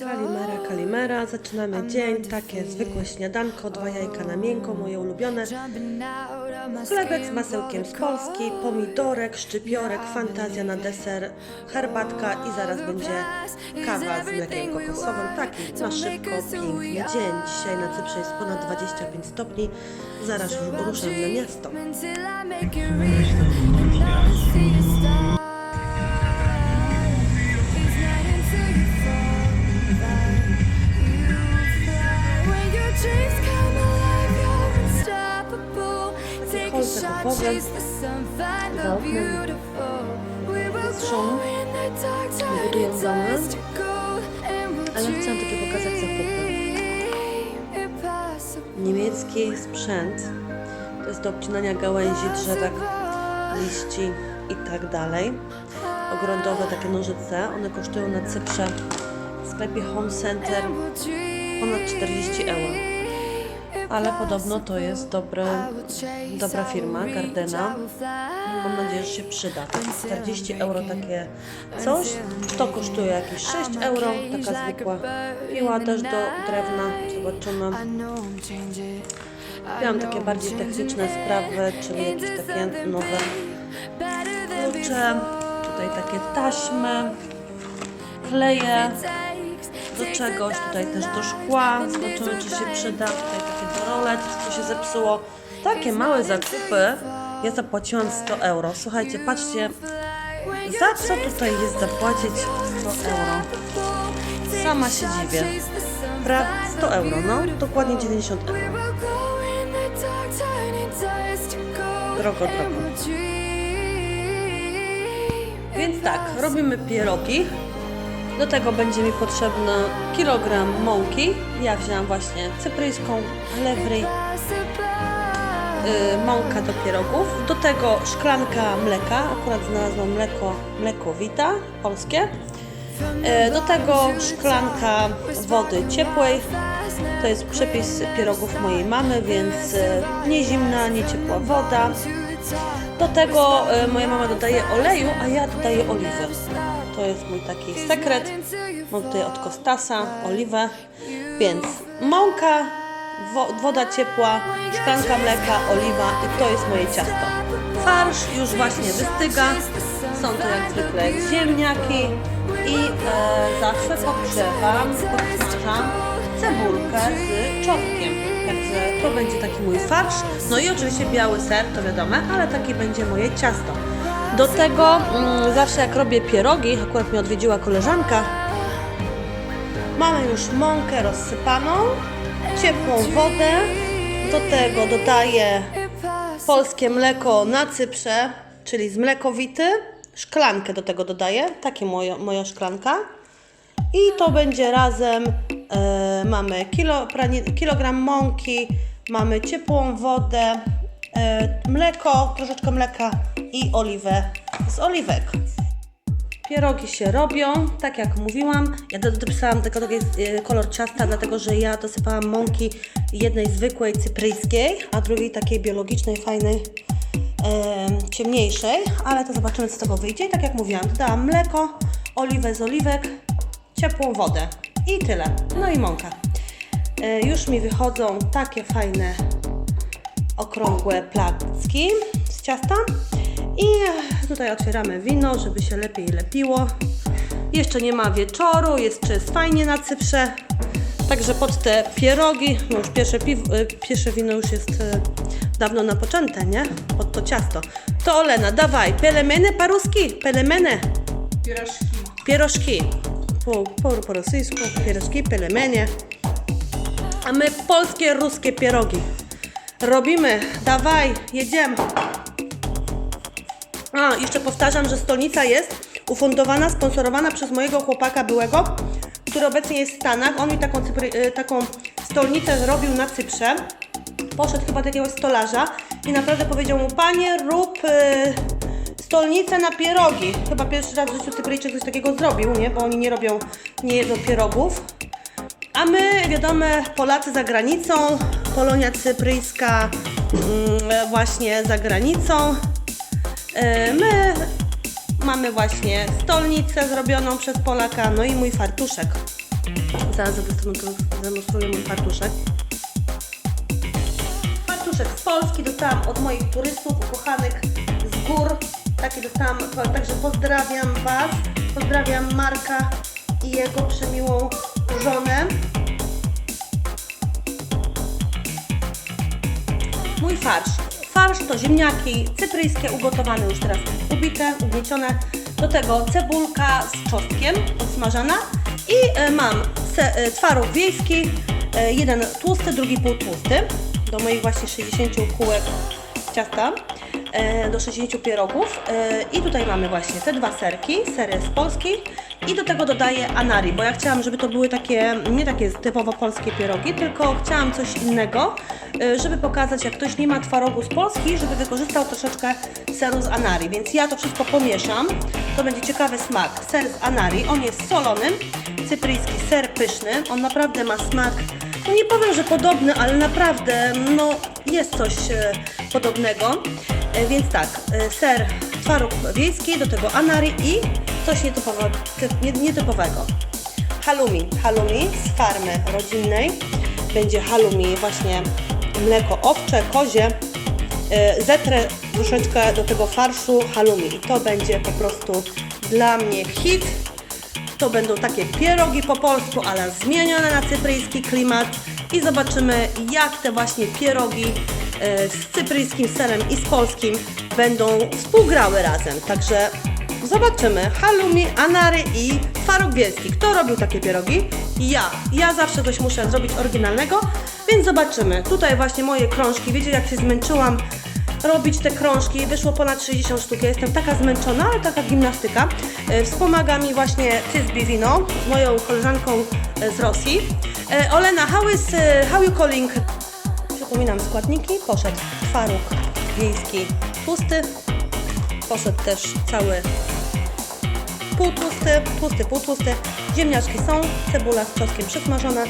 Kalimera, kalimera, zaczynamy dzień, takie zwykłe śniadanko, dwa jajka na miękko, moje ulubione, chlebek z masełkiem z Polski, pomidorek, szczypiorek, fantazja na deser, herbatka i zaraz będzie kawa z mlekiem kokosowym, taki na szybko, piękny dzień. Dzisiaj na Cyprze jest ponad 25 stopni, zaraz już ruszę na miasto. Szum. Budują domy. Ale chciałam takie pokazać zakupy. Niemiecki sprzęt. To jest do obcinania gałęzi, drzewek, liści i tak dalej. Ogrodowe takie nożyce. One kosztują na Cyprze w sklepie Home Center ponad 40 euro. Ale podobno to jest dobre, dobra firma, Gardena. Mam nadzieję, że się przyda. 40 euro takie coś. To kosztuje jakieś 6 euro. Taka zwykła piła też do drewna. Zobaczymy. Miałam takie bardziej techniczne sprawy, czyli jakieś takie nowe klucze. Tutaj takie taśmy, kleje do czegoś, tutaj też do szkła. Zobaczymy, czy się przyda. Tutaj rolet, co się zepsuło. Takie małe zakupy. Ja zapłaciłam 100 euro. Słuchajcie, patrzcie, za co tutaj jest zapłacić 100 euro? Sama się dziwię. Prawie 100 euro, no, dokładnie 90 euro. Drogo, drogo. Więc tak, robimy pierogi. Do tego będzie mi potrzebny kilogram mąki. Ja wzięłam właśnie cypryjską, lewry, yy, mąka do pierogów. Do tego szklanka mleka. Akurat znalazłam mleko, mleko Vita, polskie. Yy, do tego szklanka wody ciepłej. To jest przepis pierogów mojej mamy, więc yy, nie zimna, nie ciepła woda. Do tego yy, moja mama dodaje oleju, a ja dodaję oliwy. To jest mój taki sekret. Mam tutaj od Kostasa oliwę. Więc mąka, wo woda ciepła, szklanka mleka, oliwa i to jest moje ciasto. Farsz już właśnie wystyga. Są to jak zwykle ziemniaki i e, zawsze pogrzewam, podsmażam cebulkę z czosnkiem. Także to będzie taki mój farsz. No i oczywiście biały ser, to wiadomo, ale takie będzie moje ciasto. Do tego mm, zawsze jak robię pierogi, akurat mnie odwiedziła koleżanka, mamy już mąkę rozsypaną, ciepłą wodę, do tego dodaję polskie mleko na Cyprze, czyli z mlekowity, szklankę do tego dodaję, takie moja, moja szklanka. I to będzie razem, e, mamy kilo, pranie, kilogram mąki, mamy ciepłą wodę, e, mleko, troszeczkę mleka i oliwę z oliwek. Pierogi się robią, tak jak mówiłam. Ja do- dopisałam tylko taki e, kolor ciasta, dlatego że ja dosypałam mąki jednej zwykłej cypryjskiej, a drugiej takiej biologicznej, fajnej, e, ciemniejszej, ale to zobaczymy co z tego wyjdzie. I tak jak mówiłam, dodałam mleko, oliwę z oliwek, ciepłą wodę i tyle. No i mąka. E, już mi wychodzą takie fajne okrągłe placki z ciasta. I tutaj otwieramy wino, żeby się lepiej lepiło. Jeszcze nie ma wieczoru, jeszcze jest fajnie na Cyprze. Także pod te pierogi, no już pierwsze, piw, y, pierwsze wino już jest y, dawno napoczęte, nie? Pod to ciasto. To Olena, dawaj, pelemeny paruski, pelemeny. Pierożki. Pierożki. Po, po, po rosyjsku, pierożki, pelemenie. A my polskie, ruskie pierogi. Robimy, dawaj, jedziemy. A, jeszcze powtarzam, że stolnica jest ufundowana, sponsorowana przez mojego chłopaka byłego, który obecnie jest w Stanach. On mi taką, cypry, y, taką stolnicę robił na Cyprze. Poszedł chyba do jakiegoś stolarza i naprawdę powiedział mu, panie, rób y, stolnicę na pierogi. Chyba pierwszy raz w życiu Cypryjczyk coś takiego zrobił, nie? Bo oni nie robią, nie jedzą pierogów. A my, wiadomo, Polacy za granicą, Polonia cypryjska mm, właśnie za granicą. E, My mamy właśnie stolnicę zrobioną przez Polaka, no i mój fartuszek. Zaraz zademonstruję mój fartuszek. Fartuszek z Polski dostałam od moich turystów ukochanych z gór. Taki dostałam, także pozdrawiam Was, pozdrawiam Marka i jego przemiłą żonę. Mój farsz. Farsz to ziemniaki cypryjskie ugotowane już teraz, ubite, ugniecione. Do tego cebulka z czosnkiem odsmażana i e, mam se, e, twaróg wiejski, e, jeden tłusty, drugi półtłusty. Do moich właśnie 60 kółek ciasta, do 60 pierogów. E, I tutaj mamy właśnie te dwa serki, sery z Polski. I do tego dodaję anari, bo ja chciałam, żeby to były takie, nie takie typowo polskie pierogi, tylko chciałam coś innego, y, żeby pokazać, jak ktoś nie ma twarogu z Polski, żeby wykorzystał troszeczkę seru z anari, więc ja to wszystko pomieszam, to będzie ciekawy smak. Ser z anari, on jest solony, cypryjski ser pyszny, on naprawdę ma smak, no nie powiem, że podobny, ale naprawdę, no jest coś e, podobnego, E, więc tak, e, ser twaróg wiejski, do tego anari i coś nietypowego. nie- nietypowego. Halloumi. Halloumi z farmy rodzinnej. Będzie halloumi właśnie mleko owcze, kozie. Yy, Zetrę troszeczkę do tego farszu halloumi i to będzie po prostu dla mnie hit. To będą takie pierogi po polsku, ale zmienione na cypryjski klimat i zobaczymy jak te właśnie pierogi e, z cypryjskim serem i z polskim będą współgrały razem. Także zobaczymy. Halloumi, anary i twaróg wielski. Kto robił takie pierogi? Ja. Ja zawsze coś muszę zrobić oryginalnego, więc zobaczymy. Tutaj właśnie moje krążki. Wiecie jak się zmęczyłam robić te krążki. Wyszło ponad 60 sztuk. Ja jestem taka zmęczona, ale taka gimnastyka. E, Wspomaga mi właśnie Tysby Wino z moją koleżanką e, z Rosji. E, Olena, how is, e, how you calling? Przypominam składniki. Poszedł twaróg wiejski tłusty. Poszedł też cały półtłusty, tłusty, półtłusty. Ziemniaczki są, cebula z czosnkiem przysmażona.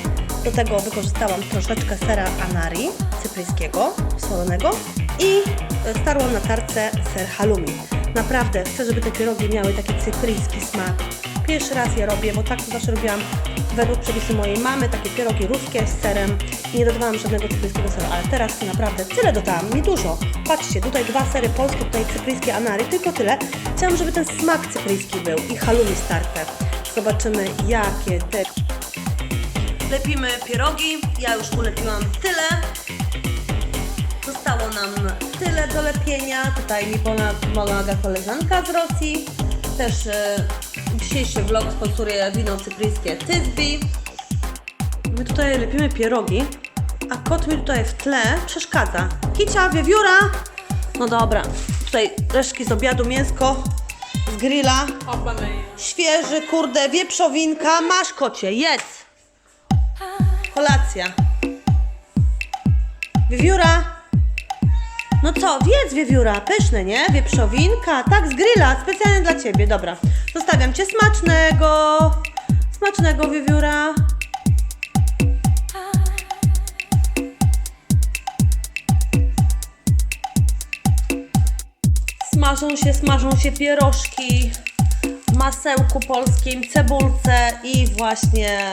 Do tego wykorzystałam troszeczkę sera anari cypryjskiego, solonego i e, starłam na tarce ser halloumi. Naprawdę chcę, żeby te pierogi miały taki cypryjski smak. Pierwszy raz je robię, bo tak to zawsze robiłam według przepisu mojej mamy, takie pierogi ruskie z serem nie dodawałam żadnego cypryjskiego seru, ale teraz naprawdę tyle dodałam, nie dużo. Patrzcie, tutaj dwa sery polskie, tutaj cypryjskie anary, tylko tyle. Chciałam, żeby ten smak cypryjski był i halloumi starte. Zobaczymy, jakie te... Lepimy pierogi, ja już ulepiłam tyle. Zostało nam tyle do lepienia. Tutaj mi pomaga koleżanka z Rosji. Też e, dzisiejszy vlog sponsoruje wino cypryjskie Tysby. My tutaj lepimy pierogi, a kot mi tutaj w tle przeszkadza. Kicia, wiewióra! No dobra, tutaj resztki z obiadu, mięsko z grilla. Świeży, kurde, wieprzowinka. Masz kocie, jedz! Kolacja. Wiewióra! No co, wiedz wiewióra, pyszne, nie? Wieprzowinka, tak, z grilla, specjalnie dla Ciebie, dobra. Zostawiam Cię smacznego, smacznego wiewióra. Smażą się, smażą się pierożki w masełku polskim, cebulce i właśnie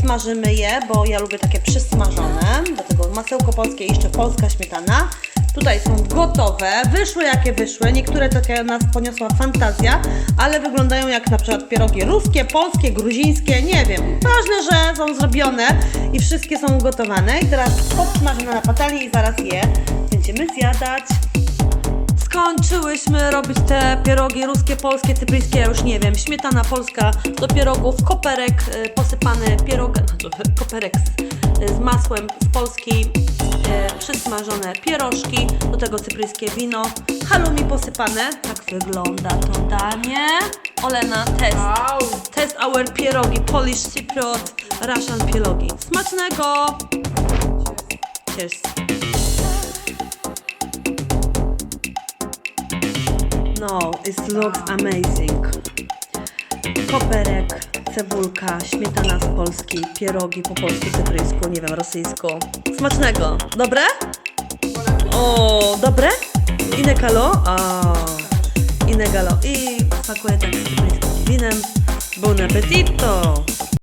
smażymy je, bo ja lubię takie przysmażone. Do tego masełko polskie i jeszcze polska śmietana. Tutaj są gotowe, wyszły jakie wyszły, niektóre takie nas poniosła fantazja, ale wyglądają jak na przykład pierogi ruskie, polskie, gruzińskie, nie wiem. Ważne, że są zrobione i wszystkie są ugotowane i teraz podsmażymy na patelni i zaraz je będziemy zjadać. Skończyłyśmy robić te pierogi ruskie, polskie, cypryjskie, ja już nie wiem. Śmietana polska do pierogów, koperek y, posypany pierog, koperek z, z masłem z Polski, przysmażone pierożki, do tego cypryjskie wino, halloumi posypane. Tak wygląda to danie. Olena, test. Test our pierogi, Polish Cypriot, Russian pierogi. Smacznego! Cheers. No, it looks amazing. Koperek, cebulka, śmietana z Polski, pierogi po polsku, cypryjsku, nie wiem, rosyjsku. Smacznego. Dobre? O, dobre? Inekalo? O, inegalo. I smakuje tak z winem. Buon appetito!